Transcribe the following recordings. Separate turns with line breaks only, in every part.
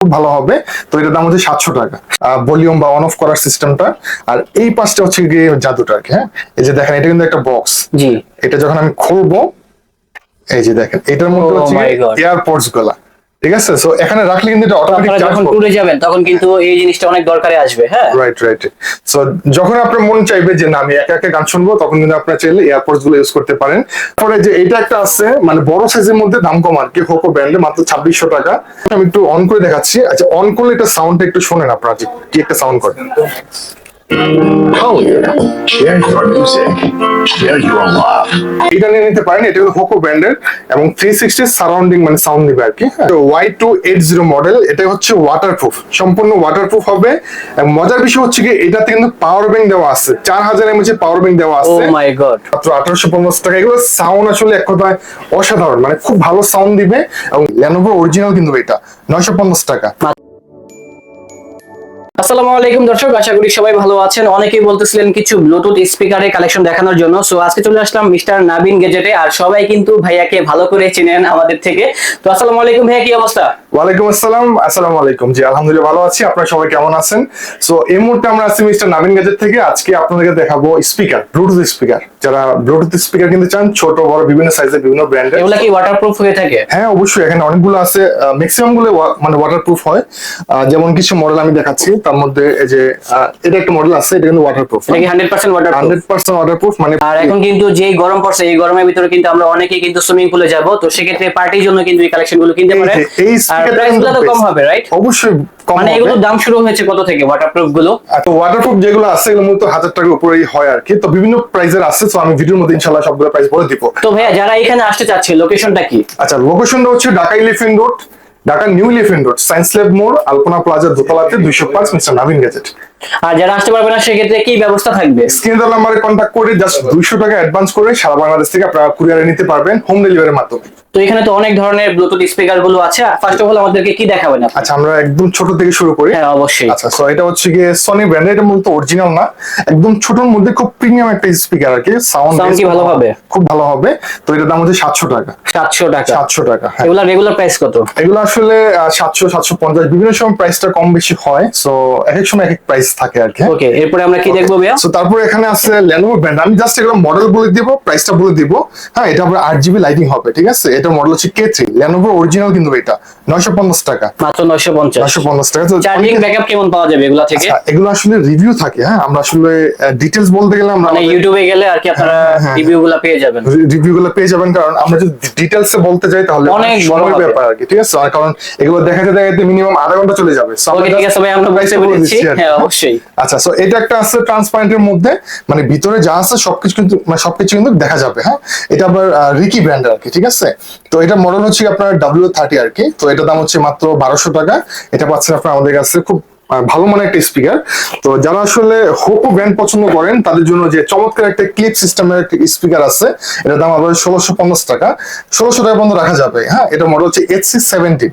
খুব ভালো হবে। তো এটার দাম হচ্ছে সাতশো টাকা। ভলিউম বা অন অফ করার সিস্টেমটা আর এই পাশটা হচ্ছে গিয়ে জাদুটা আর কি হ্যাঁ? এই যে দেখেন এটা কিন্তু একটা বক্স
জি।
এটা যখন আমি খুলবো এই যে দেখেন এটার মধ্যে
Oh
হচ্ছে এয়ারপোর্টসগুলা। ঠিক আছে? সো এখানে রাখলে কিন্তু এটা অটোমেটিক চার্জ
যখন ট্যুরে যাবেন তখন কিন্তু এই জিনিসটা অনেক দরকারে আসবে হ্যাঁ?
রাইট রাইট সো যখন আপনার মন চাইবে যে না আমি একা একা গান শুনব তখন কিন্তু আপনার চাইলে এয়ারপোর্টসগুলো ইউজ করতে পারেন। পরে যে এটা একটা আছে মানে বড় সাইজের মধ্যে দাম কম আর কি হোকো ব্র্যান্ডে মাত্র ছাব্বিশশো টাকা। আমি একটু অন করে দেখাচ্ছি। আচ্ছা অন করলে এটা সাউন্ডটা একটু শোনেন আপনারা যে কি একটা সাউন্ড করে।
Collier. Share your music. Share your love.
এটা নিয়ে নিতে পারেন এটা হলো হোকো ব্র্যান্ডের এবং থ্রি সিক্সটি সারাউন্ডিং মানে সাউন্ড দিবে আর কি Y two eight zero model এটা হচ্ছে ওয়াটারপ্রুফ সম্পূর্ণ ওয়াটারপ্রুফ হবে এবং মজার বিষয় হচ্ছে কি এটাতে কিন্তু পাওয়ার ব্যাংক দেওয়া আছে চার হাজার এমএচ পাওয়ার ব্যাংক দেওয়া আছে
মাই গড
মাত্র আঠারোশো পঞ্চাশ টাকা এগুলো সাউন্ড আসলে এক কথায় অসাধারণ মানে খুব ভালো সাউন্ড দিবে এবং ল্যানোভো অরিজিনাল কিন্তু এটা নয়শো পঞ্চাশ টাকা
আসসালামু আলাইকুম দর্শক আশা করি সবাই ভালো আছেন। অনেকেই বলতেছিলেন কিছু ব্লুটুথ স্পিকারের কালেকশন দেখানোর জন্য। সো আজকে চলে আসলাম মিস্টার নাবিন গেজেটে আর সবাই কিন্তু ভাইয়াকে ভালো করে চেনেন আমাদের থেকে। তো আসসালামু আলাইকুম ভাইয়া কি অবস্থা?
ওয়ালাইকুম আসসালাম। আসসালামু আলাইকুম। জি আলহামদুলিল্লাহ ভালো আছি। আপনারা সবাই কেমন আছেন? সো এই মুহূর্তে আমরা আছি মিস্টার নাবিন গেজেট থেকে। আজকে আপনাদেরকে দেখাবো স্পিকার ব্লুটুথ স্পিকার যারা ব্লুটুথ স্পিকার কিনতে চান ছোট বড় বিভিন্ন সাইজের বিভিন্ন ব্র্যান্ডের
এগুলো কি ওয়াটারপ্রুফ হয়ে থাকে?
হ্যাঁ অবশ্যই। এখানে অনেকগুলো আছে। ম্যাক্সিমামগুলো মানে ওয়াটারপ্রুফ হয়। যেমন কিছু মডেল আমি দেখাচ্ছি তার মধ্যে এই যে এটা একটা মডেল আছে এটা কিন্তু ওয়াটারপ্রুফ
এটা কি hundred percent waterproof
hundred percent waterproof মানে
আর এখন কিন্তু গরম পড়ছে এই গরমের ভিতরে কিন্তু আমরা অনেকেই কিন্তু সুইমিং পুলে যাব তো সেক্ষেত্রে পার্টির জন্য কিন্তু এই কালেকশনগুলো কিনতে
যে, এই
আর
স্পিকারটা
প্রাইসগুলো তো কম হবে রাইট
অবশ্যই কম
মানে
হবে।
এগুলোর দাম শুরু হয়েছে কত থেকে
ওয়াটারপ্রুফগুলো? তো ওয়াটারপ্রুফ যেগুলো আছে এগুলো মূলত হাজার টাকার উপরেই হয় আর কি। তো বিভিন্ন প্রাইসের আছে তো আমি ভিডিওর মধ্যে ইনশাল্লাহ সবগুলো প্রাইস বলে দিব।
তো ভাইয়া যারা এখানে আসতে চাচ্ছে লোকেশনটা কি?
আচ্ছা লোকেশনটা হচ্ছে Dhaka Elephant Road Dhaka New Elephant Road, Science Lab মোড়, আলপনা প্লাজা দোতলাতে দুইশো পাঁচ মিস্টার নাভিন গ্যাজেট
আর যারা আসতে পারবে না সেক্ষেত্রে কি ব্যবস্থা থাকবে?
স্ক্রিন নাম্বারে কন্ট্যাক্ট করে জাস্ট দুইশো টাকা অ্যাডভান্স করে সারা বাংলাদেশ থেকে আপনারা কুরিয়ারে নিতে পারবেন হোম ডেলিভারির মাধ্যমে।
তো এখানে তো অনেক ধরনের ব্লুটুথ স্পিকারগুলো আছে। ফার্স্ট অফ অল আমাদেরকে কি দেখাবেন?
আচ্ছা আমরা একদম ছোট থেকে শুরু করি।
হ্যাঁ অবশ্যই।
আচ্ছা সো এটা হচ্ছে সনি ব্র্যান্ড এটা মূলত অরিজিনাল না। একদম ছোটর মধ্যে খুব প্রিমিয়াম একটা স্পিকার আর কি। সাউন্ড
কি ভালো হবে?
খুব ভালো হবে। তো এটার দাম হচ্ছে সাতশো টাকা।
সাতশো টাকা।
সাতশো টাকা হ্যাঁ।
এগুলা রেগুলার প্রাইস কত?
এগুলো আসলে সাতশো সাতশো পঞ্চাশ বিভিন্ন সময় প্রাইসটা কম বেশি হয়। সো এক এক সময় এক এক প্রাইস থাকে আর কি।
ওকে এরপরে আমরা কি দেখব ভাইয়া?
সো তারপরে এখানে আছে ল্যানোভো ব্র্যান্ড আমি জাস্ট এগুলো মডেল বলে দিব প্রাইসটা বলে দিব। হ্যাঁ এটা আবার আট জিবি লাইটিং হবে ঠিক আছে? এটা মডেল হচ্ছে কে থ্রি ল্যানোভো অরিজিনাল কিন্তু এটা। নয়শো পঞ্চাশ টাকা।
মাত্র নয়শো পঞ্চাশ।
নয়শো পঞ্চাশ টাকা। তো
চার্জিং ব্যাকআপ কেমন পাওয়া যাবে এগুলা থেকে?
আচ্ছা, এগুলো আসলে রিভিউ থাকে হ্যাঁ? আমরা আসলে ডিটেলস বলতে গেলে আমরা
মানে ইউটিউবে গেলে আর কি আপনারা
হ্যাঁ, হ্যাঁ,
গুলা পেয়ে যাবেন।
রিভিউ গুলো পেয়ে যাবেন কারণ আমরা যদি ডিটেলস বলতে যাই তাহলে
অনেক বড়
ব্যাপার আর কি ঠিক আছে? কারণ এগুলো দেখাতে দেখাতে মিনিমাম আধা ঘণ্টা চলে যাবে।
ঠিক আছে ভাই আমরা বুঝতে পেরেছি। হ্যাঁ অবশ্যই।
আচ্ছা সো এটা একটা আছে ট্রান্সপারেন্টের মধ্যে। মানে ভিতরে যা আছে সবকিছু কিন্তু মানে সবকিছু কিন্তু দেখা যাবে হ্যাঁ? এটা আবার রিকি ব্র্যান্ডের আর কি, ঠিক আছে? তো এটা মডেল হচ্ছে আপনার ডাব্লিউ থার্টি আর কি। তো এটার দাম হচ্ছে মাত্র বারোশো টাকা। এটা পাচ্ছেন আপনার আমাদের কাছে খুব ভালো মানের একটা স্পিকার তো যারা আসলে হোপো ব্র্যান্ড পছন্দ করেন, তাদের জন্য যে চমৎকার একটা ক্লিপ সিস্টেমের একটা স্পিকার আছে, এটার দাম আবার ষোলোশো পঞ্চাশ টাকা। ষোলোশো টাকা পর্যন্ত রাখা যাবে হ্যাঁ? এটা মডেল হচ্ছে এইচ সি সেভেন্টিন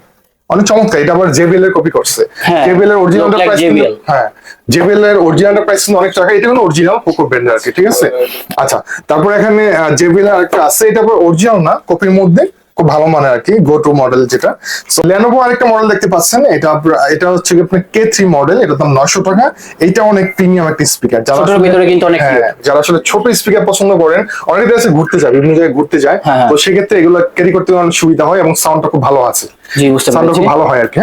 অনেক চমৎকার এটা আবার জেবিএল এর কপি করছে।
হ্যাঁ,
জেবিএল এর অরিজিনাল প্রাইস হ্যাঁ জেবিএল এর অরিজিনাল প্রাইস কিন্তু অনেক টাকা এটা কিন্তু অরিজিনাল কোকো ব্র্যান্ডের আর কি ঠিক আছে? আচ্ছা তারপর এখানে জেবিএল আর একটা আছে এটা আবার অরিজিনাল না কপির মধ্যে? খুব ভালো মানের আর কি গো টু মডেল যেটা। সো লেনোভো আরেকটা মডেল দেখতে পাচ্ছেন এটা এটা হচ্ছে কি আপনার কে থ্রি মডেল এটা দাম নয়শো টাকা। এইটা অনেক প্রিমিয়াম একটা স্পিকার যারা
ভিতরে কিন্তু অনেক
হ্যাঁ, যারা আসলে ছোট স্পিকার পছন্দ করেন অনেকে আছে ঘুরতে যায় বিভিন্ন জায়গায় ঘুরতে যায়।
হ্যাঁ, হ্যাঁ।
তো সেক্ষেত্রে এগুলো ক্যারি করতে অনেক সুবিধা হয় এবং সাউন্ডটা খুব ভালো আছে। সাউন্ডটা খুব ভালো হয় আর কি?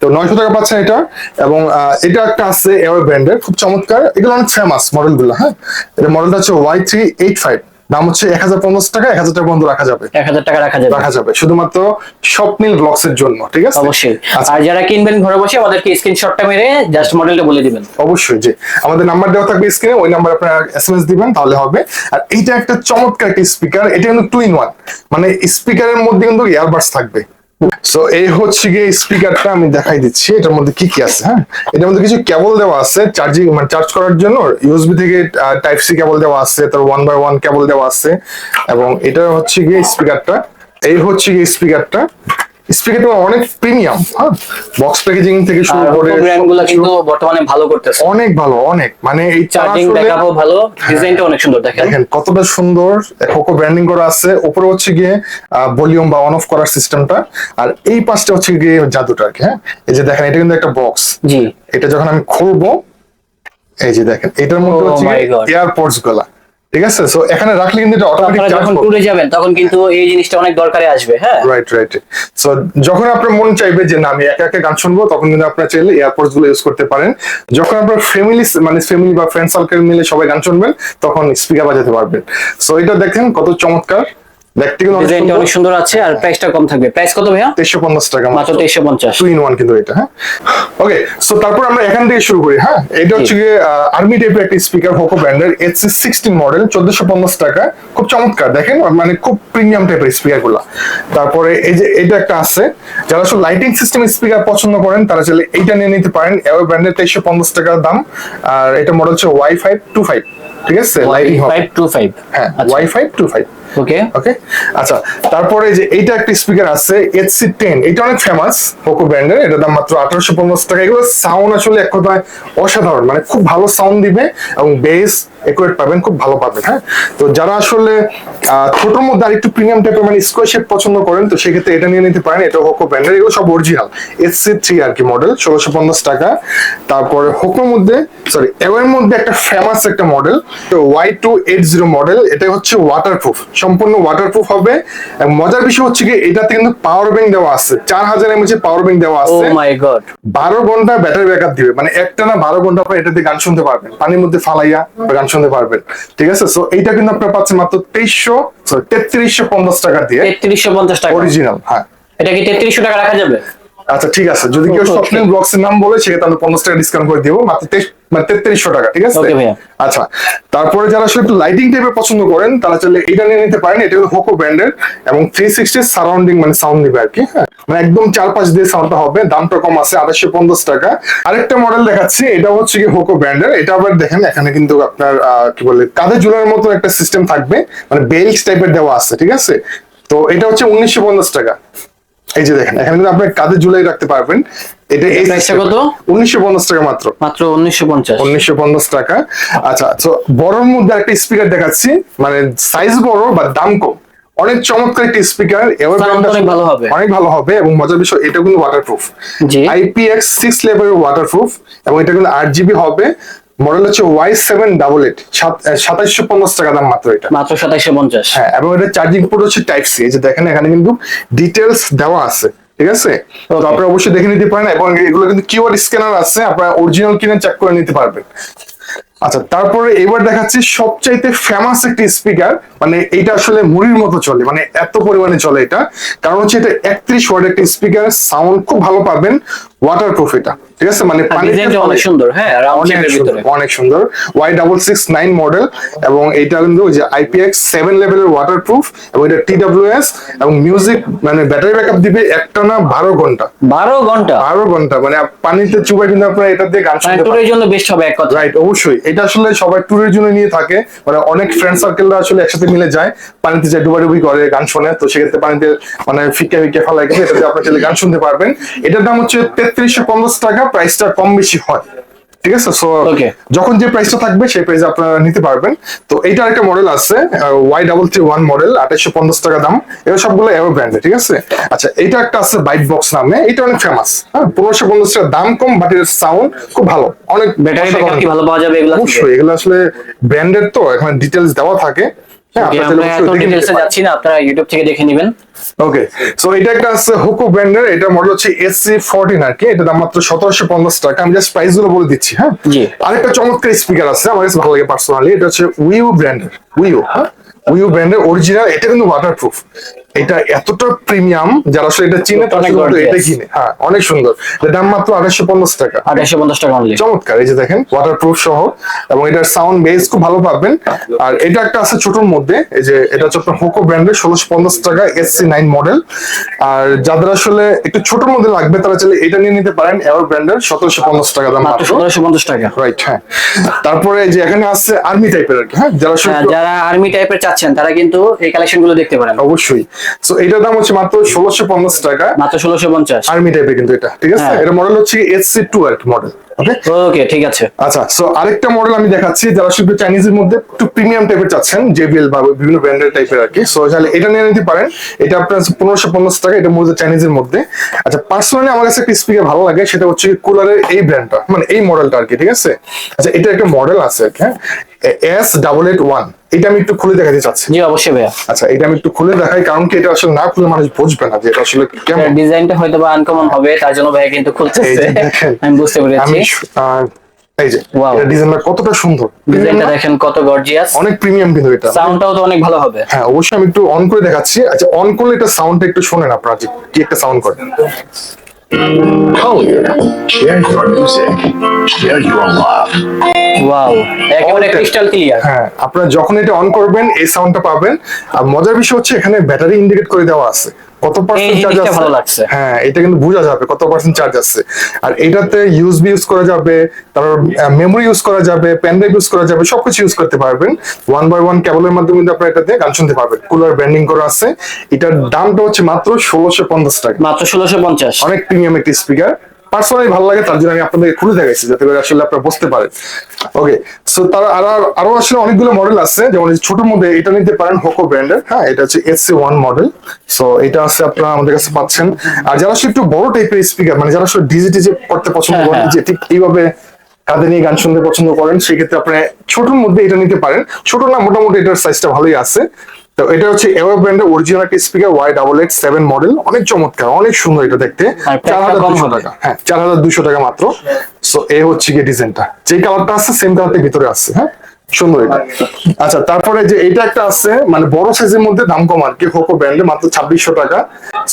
তো নয়শো টাকা পাচ্ছেন এটা এবং এটা একটা আছে এয়ার ব্র্যান্ডের খুব চমৎকার। এগুলো অনেক ফেমাস মডেলগুলো হ্যাঁ। এটা মডেলটা হচ্ছে ওয়াই থ্রি এইট ফাইভ দাম হচ্ছে এক হাজার পঞ্চাশ টাকা এক হাজার টাকা পর্যন্ত রাখা যাবে।
এক হাজার টাকা রাখা যাবে।
রাখা যাবে শুধুমাত্র স্বপ্নিল ব্লগস এর জন্য ঠিক আছে?
অবশ্যই।
আচ্ছা।
আর যারা কিনবেন ঘরে বসে আমাদেরকে স্ক্রিনশটটা মেরে জাস্ট মডেলটা বলে দিবেন।
অবশ্যই যে আমাদের নাম্বার দেওয়া থাকবে স্ক্রিনে ওই নাম্বার আপনারা এসএমএস দিবেন তাহলে হবে। আর এইটা একটা চমৎকার একটা স্পিকার এটা কিন্তু টু ইন ওয়ান মানে স্পিকারের মধ্যে কিন্তু ইয়ারবাডস থাকবে। সো এই হচ্ছে গিয়ে স্পিকারটা আমি দেখাই দিচ্ছি। এটার মধ্যে কি কি আছে হ্যাঁ? এটার মধ্যে কিছু কেবল দেওয়া আছে চার্জিং মানে চার্জ করার জন্য। ইউএসবি থেকে টাইপ সি কেবল দেওয়া আছে তার ওয়ান বাই ওয়ান কেবল দেওয়া আছে। এবং এটা হচ্ছে গিয়ে স্পিকারটা এই হচ্ছে গিয়ে স্পিকারটা স্পিকারটা অনেক প্রিমিয়াম হ্যাঁ? বক্স প্যাকেজিং থেকে শুরু করে
ব্র্যান্ডগুলো
সবকিছু।
কিন্তু বর্তমানে ভালো করতেছে।
অনেক ভালো অনেক। মানে এই
চার্জিং ব্যাকআপও ভালো ডিজাইনটা অনেক সুন্দর দেখেন।
দেখেন কতটা সুন্দর কোকো ব্র্যান্ডিং করা আছে। উপরে হচ্ছে গিয়ে ভলিউম বা অন অফ করার সিস্টেমটা আর এই পাশটা হচ্ছে গিয়ে জাদুটা আর কি হ্যাঁ? এই যে দেখেন এটা কিন্তু একটা বক্স
জি।
এটা যখন আমি খুলবো এই যে দেখেন এটার মধ্যে
Oh
হচ্ছে এয়ারপোর্টসগুলা। ঠিক আছে? সো এখানে রাখলে কিন্তু এটা অটোমেটিক চার্জ
যখন ট্যুরে যাবেন তখন কিন্তু এই জিনিসটা অনেক দরকারে আসবে হ্যাঁ?
রাইট রাইট সো যখন আপনার মন চাইবে যে না আমি একা একা গান শুনব তখন কিন্তু আপনার চাইলে এয়ারপোর্টসগুলো ইউজ করতে পারেন। যখন আপনার ফ্যামিলি মানে ফ্যামিলি বা ফ্রেন্ড সার্কেল মিলে সবাই গান শুনবেন তখন স্পিকার বাজাতে পারবেন। সো এটা দেখেন কত চমৎকার।
ডিজাইনটা
সুন্দর।
অনেক সুন্দর আছে আর প্রাইসটা কম থাকবে। প্রাইস কত ভাইয়া?
তেইশশো পঞ্চাশ টাকা
মাত্র। তেইশশো পঞ্চাশ।
টু ইন ওয়ান কিন্তু এটা হ্যাঁ? ওকে সো তারপর আমরা এখান থেকে শুরু করি হ্যাঁ? এটা হচ্ছে গিয়ে আর্মি টাইপের একটা স্পিকার হোকো ব্র্যান্ডের মডেল টাকা। খুব চমৎকার দেখেন মানে খুব প্রিমিয়াম টাইপের স্পিকারগুলা। তারপরে এই যে এটা একটা আছে যারা আসলে লাইটিং সিস্টেম স্পিকার পছন্দ করেন তারা চাইলে এইটা নিয়ে নিতে পারেন। এওয়ে ব্র্যান্ডের পঞ্চাশ টাকার দাম। আর এটা মডেল হচ্ছে ওয়াই ফাইভ টু ফাইভ ঠিক আছে? লাইটিং
ফাইভ টু ফাইভ
হ্যাঁ Y five two five
okay
okay আচ্ছা তারপরে যে এইটা একটা স্পিকার আছে এইচসি টেন এটা অনেক ফেমাস পোকো ব্র্যান্ডের এটা দাম মাত্র আঠারোশো পঞ্চাশ টাকা। এগুলো সাউন্ড আসলে এক কথায় অসাধারণ মানে খুব ভালো সাউন্ড দিবে এবং বেস একুরেট পাবেন, খুব ভালো পাবেন হ্যাঁ? তো যারা আসলে ছোটোর মধ্যে আরেকটু প্রিমিয়াম টাইপের মানে স্কোয়ার শেপ পছন্দ করেন, তো সেক্ষেত্রে এটা নিয়ে নিতে পারেন। এটা হোকো ব্র্যান্ডের এগুলো সব অরিজিনাল এইচসি থ্রি আর কি মডেল ষোলোশো পঞ্চাশ টাকা। তারপরে হোকোর মধ্যে সরি এর মধ্যে একটা ফেমাস একটা মডেল তো Y two eight zero model এটা হচ্ছে ওয়াটারপ্রুফ সম্পূর্ণ ওয়াটারপ্রুফ হবে। এবং মজার বিষয় হচ্ছে কি এটাতে কিন্তু পাওয়ার ব্যাংক দেওয়া আছে। চার হাজার এমএচ পাওয়ার ব্যাংক দেওয়া
ও
আছে
মাই গড
বারো ঘণ্টা ব্যাটারি ব্যাকআপ দিবে। মানে একটা না বারো ঘণ্টা পর এটাতে গান শুনতে পারবেন। পানির মধ্যে ফালাইয়া গান শুনতে পারবেন। ঠিক আছে? সো এইটা কিন্তু আপনার পাচ্ছেন মাত্র তেইশশো তেত্রিশশো পঞ্চাশ টাকা দিয়ে।
তেত্রিশশো পঞ্চাশ টাকা।
অরিজিনাল হ্যাঁ।
এটা কি তেত্রিশশো টাকা রাখা যাবে?
আচ্ছা ঠিক আছে। যদি কেউ. স্বপ্নের ব্লগস এর নাম বলে সেক্ষেত্রে আমি পঞ্চাশ টাকা ডিসকাউন্ট করে দিব। মাত্র মানে তেত্রিশশো টাকা ঠিক আছে? আচ্ছা তারপরে যারা আসলে একটু লাইটিং টাইপের পছন্দ করেন তারা চাইলে এটা নিয়ে নিতে পারেন এটা হলো হোকো ব্র্যান্ডের এবং থ্রি সিক্সটি সারাউন্ডিং মানে সাউন্ড দিবে আর কি হ্যাঁ? মানে একদম চার পাঁচ দিয়ে সাউন্ডটা হবে দামটা কম আছে আঠাশশো পঞ্চাশ টাকা। আরেকটা মডেল দেখাচ্ছি এটা হচ্ছে কি হোকো ব্র্যান্ডের এটা আবার দেখেন এখানে কিন্তু আপনার আহ, কি বলে কাঁধে ঝুলার মতো একটা সিস্টেম থাকবে মানে বেল্ট টাইপের দেওয়া আছে ঠিক আছে? তো এটা হচ্ছে উনিশশো পঞ্চাশ টাকা। এই যে দেখেন এখানে কিন্তু আপনি কাঁধে ঝুলাই রাখতে পারবেন। এটা এই
প্রাইসটা কত?
টাকা মাত্র।
মাত্র উনিশশো পঞ্চাশ।
উনিশশো পঞ্চাশ টাকা। আচ্ছা তো বড়র মধ্যে একটা স্পিকার দেখাচ্ছি। মানে সাইজ বড় বা দাম কম। অনেক চমৎকার একটা স্পিকার এবার
অনেক ভালো হবে।
অনেক ভালো হবে এবং মজার বিষয় এটা কিন্তু ওয়াটারপ্রুফ
জি।
আইপিএক্স সিক্স লেভেলের ওয়াটারপ্রুফ এবং এটা কিন্তু আট জিবি হবে। মডেল হচ্ছে ওয়াই সেভেন ডাবল এইট সাতাইশশো পঞ্চাশ টাকা দাম মাত্র এটা।
মাত্র পঞ্চাশ।
হ্যাঁ এবং এটা চার্জিং পোর্ট হচ্ছে টাইপ সি যে দেখেন এখানে কিন্তু ডিটেলস দেওয়া আছে। ঠিক আছে তো. আপনারা অবশ্যই দেখে নিতে পারেন এবং এগুলো কিন্তু কিউআর স্ক্যানার আছে আপনারা অরিজিনাল কিনে চেক করে নিতে পারবেন আচ্ছা তারপরে এবার দেখাচ্ছি সবচাইতে ফেমাস একটি স্পিকার মানে এটা আসলে মুড়ির মতো চলে মানে এত পরিমাণে চলে এটা। কারণ হচ্ছে এটা একত্রিশ ওয়ার্ড একটা স্পিকার সাউন্ড খুব ভালো পাবেন ওয়াটারপ্রুফ এটা ঠিক আছে? মানে
অনেক সুন্দর হ্যাঁ
অনেক সুন্দর
ভিতরে।
অনেক সুন্দর। Y double six nine model এবং এটা কিন্তু ওই যে আইপিএক্স সেভেন লেভেলের ওয়াটার প্রুফ এবং এটা টি এস এবং মিউজিক মানে ব্যাটারি ব্যাকআপ দিবে একটা না বারো ঘণ্টা।
বারো ঘণ্টা?
বারো ঘণ্টা মানে পানিতে চুবাই কিন্তু আপনারা এটা দিয়ে গান
মানে
শুনতে
জন্য বেস্ট হবে এক কথা
রাইট অবশ্যই। এটা আসলে সবাই ট্যুরের জন্য নিয়ে থাকে। মানে অনেক ফ্রেন্ড সার্কেলরা আসলে একসাথে মিলে যায়। পানিতে যায় ডুবাডুবি করে গান শোনে। তো সেক্ষেত্রে পানিতে মানে ফিকে ফিকে ফেলা গেছে এটাতে আপনার চাইলে গান শুনতে পারবেন। এটার দাম হচ্ছে তেত্রিশশো পঞ্চাশ টাকা প্রাইসটা কম বেশি হয়। ঠিক আছে? সো. যখন যে প্রাইসটা থাকবে সেই প্রাইসে আপনারা নিতে পারবেন। তো এইটার একটা মডেল আছে Y double three one model আঠাশশো পঞ্চাশ টাকা দাম। এগুলো সবগুলো এভার ব্র্যান্ডে ঠিক আছে? আচ্ছা এটা একটা আছে বাইট বক্স নামে। এটা অনেক ফেমাস হ্যাঁ? পনেরোশো পঞ্চাশ টাকা দাম কম বাট এর সাউন্ড খুব ভালো। অনেক
ব্যাটারি। ভালো পাওয়া যাবে এগুলো
অবশ্যই এগুলো আসলে ব্র্যান্ডের তো এখানে ডিটেলস দেওয়া থাকে। আপনারা
না আপনারা ইউটিউব থেকে দেখে নেবেন।
ওকে সো এটা একটা আছে হুকো ব্র্যান্ডের এটা মডেল হচ্ছে এসসি ফোরটিন আর কি এটা দাম মাত্র সতেরোশো পঞ্চাশ টাকা। আমি জাস্ট প্রাইসগুলো বলে দিচ্ছি হ্যাঁ? আরেকটা চমৎকার স্পিকার আছে আমার কাছে ভালো লাগে পার্সোনালি এটা হচ্ছে উইউ ব্র্যান্ডের উইউ হ্যাঁ? উইউ ব্র্যান্ডের অরিজিনাল এটা কিন্তু ওয়াটারপ্রুফ এটা এতটা প্রিমিয়াম যারা আসলে এটা চিনে তারা এটা কিনে। হ্যাঁ অনেক সুন্দর। দাম মাত্র আঠাশশো পঞ্চাশ টাকা।
আঠাশশো পঞ্চাশ টাকা অনলি
চমৎকার এই যে দেখেন ওয়াটারপ্রুফ সহ এবং এটার সাউন্ড বেস খুব ভালো পাবেন। আর এটা একটা আছে ছোটর মধ্যে এই যে এটা হচ্ছে আপনার হোকো ব্র্যান্ডের ষোলোশো পঞ্চাশ টাকা এসসি নাইন মডেল আর যাদের আসলে একটু ছোটর মধ্যে লাগবে তারা চাইলে এটা নিয়ে নিতে পারেন এভার ব্র্যান্ডের সতেরোশো পঞ্চাশ টাকা দাম
মাত্র সতেরোশো পঞ্চাশ টাকা।
রাইট হ্যাঁ। তারপরে যে এখানে আছে আর্মি টাইপের আর কি হ্যাঁ যারা
হ্যাঁ, যারা আর্মি টাইপের চাচ্ছেন তারা কিন্তু এই কালেকশনগুলো দেখতে পারেন।
অবশ্যই। সো এটার দাম হচ্ছে মাত্র ষোলোশো পঞ্চাশ টাকা।
মাত্র ষোলোশো পঞ্চাশ।
আর্মি টাইপের কিন্তু এটা ঠিক আছে?
হ্যাঁ।
এটা মডেল হচ্ছে S C two R model okay
okay ঠিক আছে।
আচ্ছা সো আরেকটা মডেল আমি দেখাচ্ছি যারা শুধু চাইনিজের মধ্যে একটু প্রিমিয়াম টাইপের চাচ্ছেন জেবিএল বা বিভিন্ন ব্র্যান্ডের টাইপের আর কি। সো তাহলে এটা নিয়ে নিতে পারেন। এটা আপনার পনেরোশো পঞ্চাশ টাকা এটা মূলত চাইনিজের মধ্যে। আচ্ছা পার্সোনালি আমার কাছে একটা স্পিকার ভালো লাগে সেটা হচ্ছে কুলারের এই ব্র্যান্ডটা মানে এই মডেলটা আর কি ঠিক আছে? আচ্ছা এটা একটা মডেল আছে হ্যাঁ? এস ডাবল এইট ওয়ান এটা আমি একটু খুলে দেখাতে চাচ্ছি।
জি অবশ্যই ভাইয়া।
আচ্ছা এটা আমি একটু খুলে দেখাই কারণ কি এটা আসলে না খুলে মানুষ বুঝবে না যে এটা আসলে কেমন।
ডিজাইনটা হয়তো বা আনকমন হবে তার জন্য ভাইয়া কিন্তু খুলতেছে। আমি বুঝতে পেরেছি।
এই যে
Wow.
এটা ডিজাইনটা কতটা সুন্দর।
ডিজাইনটা দেখেন কত গর্জিয়াস
অনেক প্রিমিয়াম কিন্তু এটা।
সাউন্ডটাও তো অনেক ভালো হবে।
হ্যাঁ অবশ্যই আমি একটু অন করে দেখাচ্ছি। আচ্ছা অন করলে এটা সাউন্ডটা একটু শোনেন আপনারা যে কি একটা সাউন্ড করে।
Collier. Share your music. Share your love.
Wow একেবারে ক্রিস্টাল ক্লিয়ার
হ্যাঁ আপনারা যখন এটা অন করবেন এই সাউন্ডটা পাবেন। আর মজার বিষয় হচ্ছে এখানে ব্যাটারি ইন্ডিকেট করে দেওয়া আছে। কত পার্সেন্ট চার্জ আছে
ভালো লাগছে।
হ্যাঁ এটা কিন্তু বোঝা যাবে কত পার্সেন্ট চার্জ আছে। আর এটাতে ইউএসবি ইউজ করা যাবে তারপর মেমোরি ইউজ করা যাবে পেন ড্রাইভ ইউজ করা যাবে সবকিছু ইউজ করতে পারবেন। ওয়ান বাই ওয়ান কেবলের মাধ্যমে কিন্তু আপনারা এটাতে গান শুনতে পারবেন। কুলার ব্র্যান্ডিং করা আছে। এটার দামটা হচ্ছে মাত্র ষোলোশো পঞ্চাশ টাকা।
মাত্র ষোলোশো পঞ্চাশ।
অনেক প্রিমিয়াম একটি স্পিকার পার্সোনালি ভালো লাগে তার জন্য আমি আপনাদের খুলে দেখাইছি যাতে করে আসলে আপনারা বুঝতে পারেন। ওকে সো তার আরও আরও আসলে অনেকগুলো মডেল আছে যেমন ছোট মধ্যে এটা নিতে পারেন হোকো ব্র্যান্ডের হ্যাঁ এটা হচ্ছে S C one model so এটা আছে আপনারা আমাদের কাছে পাচ্ছেন। আর যারা আসলে একটু বড় টাইপের স্পিকার মানে যারা আসলে ডিজি টিজি করতে পছন্দ
হ্যাঁ,
করেন
হ্যাঁ।
যে ঠিক এইভাবে কাঁধে নিয়ে গান শুনতে পছন্দ করেন সেক্ষেত্রে আপনি ছোটর মধ্যে এটা নিতে পারেন। ছোট না মোটামুটি এটার সাইজটা ভালোই আছে। তো এটা হচ্ছে এভার ব্র্যান্ডের অরিজিনাল একটা speaker Y double eight seven model অনেক চমৎকার অনেক সুন্দর এটা দেখতে। চার হাজার দুশো টাকা। হ্যাঁ চার হাজার দুশো টাকা মাত্র। সো এ হচ্ছে গিয়ে ডিজাইনটা যে কালারটা আছে সেম কালারটা ভিতরে আছে হ্যাঁ? সুন্দর এটা। আচ্ছা তারপরে যে এটা একটা আছে মানে বড় সাইজের মধ্যে দাম কম আর কি হোকো ব্র্যান্ডে মাত্র ছাব্বিশশো টাকা।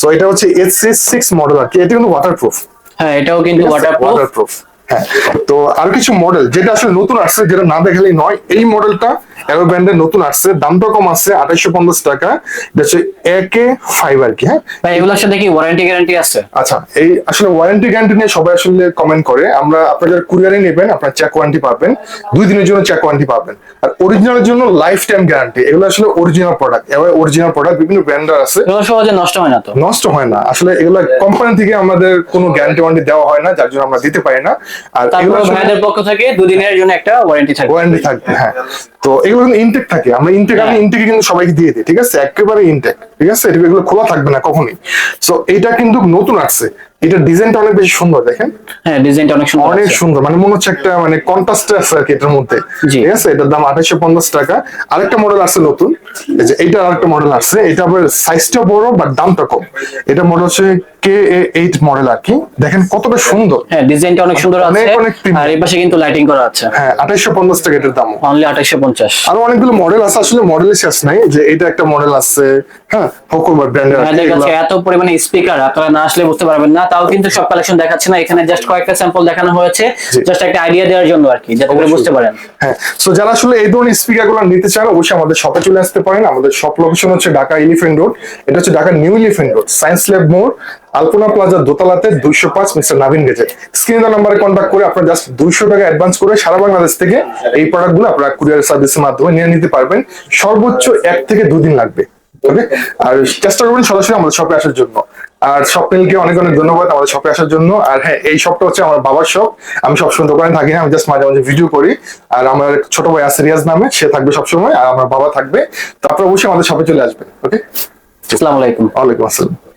সো এটা হচ্ছে এইচ সিক্স মডেল আর কি। এটা কিন্তু ওয়াটারপ্রুফ
হ্যাঁ এটাও কিন্তু ওয়াটারপ্রুফ
হ্যাঁ তো আর কিছু মডেল যেটা আসলে নতুন আসছে যেটা না দেখালেই নয় এই মডেলটা এরো ব্র্যান্ডের নতুন আসছে দামটা কম আছে আঠাইশো পঞ্চাশ টাকা। এটা হচ্ছে একে ফাইভ আর কি হ্যাঁ?
ভাই এগুলোর সাথে কি ওয়ারেন্টি গ্যারান্টি আছে।
আচ্ছা এই আসলে ওয়ারেন্টি গ্যারান্টি নিয়ে সবাই আসলে কমেন্ট করে। আমরা আপনাদের কুরিয়ারে নেবেন আপনার চেক ওয়ারেন্টি পাবেন দুই দিনের জন্য চেক ওয়ারেন্টি পাবেন। আর অরিজিনালের জন্য লাইফ টাইম গ্যারান্টি এগুলো আসলে অরিজিনাল প্রোডাক্ট এবার অরিজিনাল প্রোডাক্ট বিভিন্ন ব্র্যান্ডার আছে।
এগুলো সহজে নষ্ট হয় না তো?
নষ্ট হয় না। আসলে এগুলো কোম্পানি থেকে আমাদের কোনো গ্যারান্টি ওয়ারেন্টি দেওয়া হয় না যার জন্য আমরা দিতে পারি না। আর এগুলো
ভাইদের পক্ষ থেকে দুদিনের জন্য একটা ওয়ারেন্টি থাকে
ওয়ারেন্টি থাকবে হ্যাঁ। তো এগুলো কিন্তু ইনটেক থাকে। আমরা ইনটেক আমি
ইনটেক
ইনটেকে কিন্তু সবাইকে দিয়ে দিই ঠিক আছে? একেবারে ইনটেক ঠিক আছে? এটা এগুলো খোলা থাকবে না কখনই। সো এটা কিন্তু নতুন আসছে। এটার ডিজাইনটা অনেক বেশি সুন্দর দেখেন।
হ্যাঁ ডিজাইনটা অনেক সুন্দর
অনেক সুন্দর মানে মনে হচ্ছে একটা মানে কন্ট্রাস্ট আছে আর কি এটার মধ্যে। ঠিক আছে? এটার দাম আঠাশশো পঞ্চাশ টাকা। আরেকটা মডেল আছে নতুন। এই যে এইটা আরেকটা মডেল আছে। এটা আবার সাইজটা বড় বাট দামটা কম। এটা মডেল হচ্ছে কে এইট মডেল আর কি। দেখেন কতটা সুন্দর।
হ্যাঁ ডিজাইনটা অনেক সুন্দর
অনেক,
আছে।
অনেক premium।
আর এই পাশে কিন্তু লাইটিং করা আছে।
হ্যাঁ আঠাশশো পঞ্চাশ টাকা এটার দাম।
অনলি আঠাইশো পঞ্চাশ।
আরও অনেকগুলো মডেল আছে। আসলে মডেলের শেষ নাই। যে এটা একটা মডেল আছে। হ্যাঁ হোকোবার ব্র্যান্ডের
কাছে এত পরিমাণে স্পিকার আপনারা না আসলে বুঝতে পারবেন না। তাও কিন্তু সব কালেকশন দেখাচ্ছে না। এখানে জাস্ট কয়েকটা স্যাম্পল দেখানো হয়েছে। জাস্ট একটা আইডিয়া দেওয়ার জন্য আর কি যাতে বুঝতে পারেন।
হ্যাঁ সো যারা আসলে এই ধরনের স্পিকারগুলো নিতে চান অবশ্যই আমাদের শপে চলে আসতে পারেন। আমাদের শপ লোকেশন হচ্ছে ঢাকা এলিফেন্ট রোড এটা হচ্ছে Dhaka New Elephant Road Science Lab মোড় আলপনা প্লাজা দোতলাতে দুইশো পাঁচ মিস্টার নাভিন গেছে স্ক্রিনে নাম্বারে কন্ট্যাক্ট করে আপনার জাস্ট দুইশো টাকা অ্যাডভান্স করে সারা বাংলাদেশ থেকে এই প্রোডাক্টগুলো আপনারা কুরিয়ার সার্ভিসের মাধ্যমে নিয়ে নিতে পারবেন। সর্বোচ্চ এক থেকে দুদিন লাগবে ওকে আর চেষ্টা করবেন সরাসরি আমাদের শপে আসার জন্য। আর স্বপ্নিলকে অনেক অনেক ধন্যবাদ আমাদের শপে আসার জন্য। আর হ্যাঁ এই শপটা হচ্ছে আমার বাবার শপ আমি সবসময় দোকানে থাকি না আমি জাস্ট মাঝে মাঝে ভিডিও করি। আর আমার ছোট ভাই আছে রিয়াজ নামে সে থাকবে সবসময় আর আমার বাবা থাকবে। তো আপনারা অবশ্যই আমাদের শপে চলে আসবে ওকে
আসসালামু আলাইকুম।
ওয়ালাইকুম আসসালাম।